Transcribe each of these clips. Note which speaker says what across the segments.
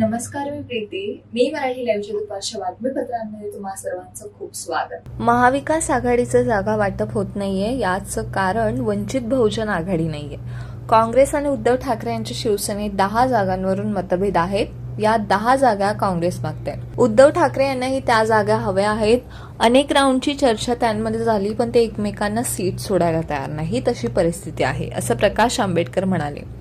Speaker 1: नमस्कार मी प्रीती. मी मराठी लाईव्हच्या दुपारच्या बातमीपत्रांमध्ये तुम्हा सर्वांचं खूप स्वागत.
Speaker 2: महाविकास आघाडीचं जागा वाटप होत नाहीये याचं कारण वंचित बहुजन आघाडी नाहीये. काँग्रेस आणि उद्धव ठाकरे यांच्या शिवसेनेत दहा जागांवरून मतभेद आहेत या दहा जागा काँग्रेस मागते उद्धव ठाकरे यांनाही त्या जागा हव्या आहेत. अनेक राऊंडची चर्चा त्यांमध्ये झाली पण ते एकमेकांना सीट सोडायला तयार नाही तशी परिस्थिती आहे असं प्रकाश आंबेडकर म्हणाले.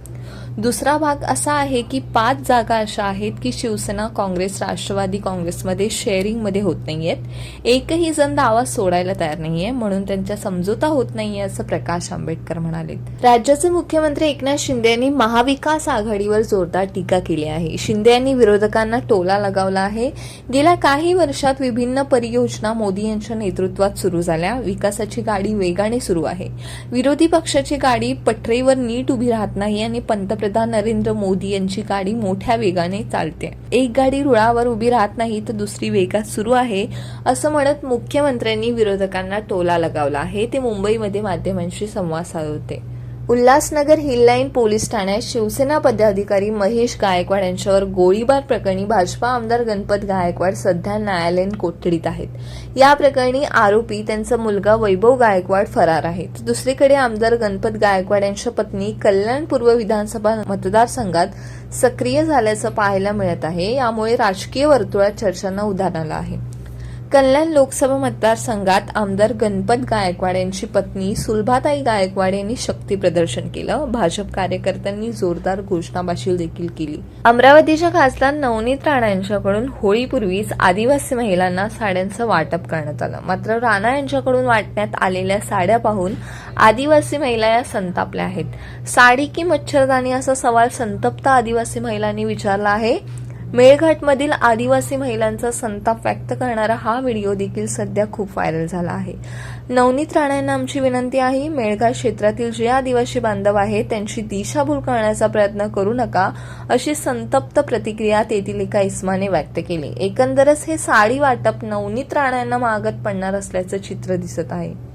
Speaker 2: दुसरा भाग असा आहे की पाच जागा अशा आहेत की शिवसेना काँग्रेस राष्ट्रवादी काँग्रेसमध्ये शेअरिंगमध्ये होत नाहीयेत. एकही जण दावा सोडायला तयार नाहीये म्हणून त्यांच्या समझोता होत नाहीये असं प्रकाश आंबेडकर म्हणाले. राज्याचे मुख्यमंत्री एकनाथ शिंदे यांनी महाविकास आघाडीवर जोरदार टीका केली आहे. शिंदे यांनी विरोधकांना टोला लगावला आहे. गेल्या काही वर्षात विभिन्न परियोजना मोदी यांच्या नेतृत्वात सुरू झाल्या. विकासाची गाडी वेगाने सुरू आहे. विरोधी पक्षाची गाडी पटरीवर नीट उभी राहत नाही आणि पंतप्रधान नरेंद्र मोदी यांची गाडी मोठ्या वेगाने चालते. एक गाडी रुळावर उभी राहत नाही तर दुसरी वेगात सुरू आहे असं म्हणत मुख्यमंत्र्यांनी विरोधकांना टोला लगावला आहे. ते मुंबईमध्ये माध्यमांशी संवाद साधत होते. उल्हासनगर हिललाईन पोलीस ठाण्यात शिवसेना पदाधिकारी महेश गायकवाड यांच्यावर गोळीबार प्रकरणी भाजपा आमदार गणपत गायकवाड सध्या न्यायालयीन कोठडीत आहेत. या प्रकरणी आरोपी त्यांचा मुलगा वैभव गायकवाड फरार आहेत दुसरीकडे आमदार गणपत गायकवाड यांच्या पत्नी कल्याण पूर्व विधानसभा मतदारसंघात सक्रिय झाल्याचं पाहायला मिळत आहे. यामुळे राजकीय वर्तुळात चर्चांना उधाण आलं आहे. कल्याण लोकसभा मतदारसंघात आमदार गणपत गायकवाड यांची पत्नी सुलभाताई गायकवाड यांनी शक्ती प्रदर्शन केलं. भाजप कार्यकर्त्यांनी जोरदार घोषणाबाजी देखील केली. अमरावतीच्या खासदार नवनीत राणा यांच्याकडून होळीपूर्वीच आदिवासी महिलांना साड्यांचं वाटप करण्यात आलं. मात्र राणा यांच्याकडून वाटण्यात आलेल्या साड्या पाहून आदिवासी महिला या संतापल्या आहेत. साडी की मच्छरदाणी असा सवाल संतप्त आदिवासी महिलांनी विचारला आहे. मेळघाटमधील आदिवासी महिलांचा संताप व्यक्त करणारा हा व्हिडिओ देखील सध्या खूप व्हायरल झाला आहे. नवनीत राणा यांना आमची विनंती आहे मेळघाट क्षेत्रातील जे आदिवासी बांधव आहेत त्यांची दिशाभूल करण्याचा प्रयत्न करू नका अशी संतप्त प्रतिक्रिया तेथील एका इस्माने व्यक्त केली. एकंदरच हे साडी वाटप नवनीत राणा यांना मागत पडणार असल्याचं चित्र दिसत आहे.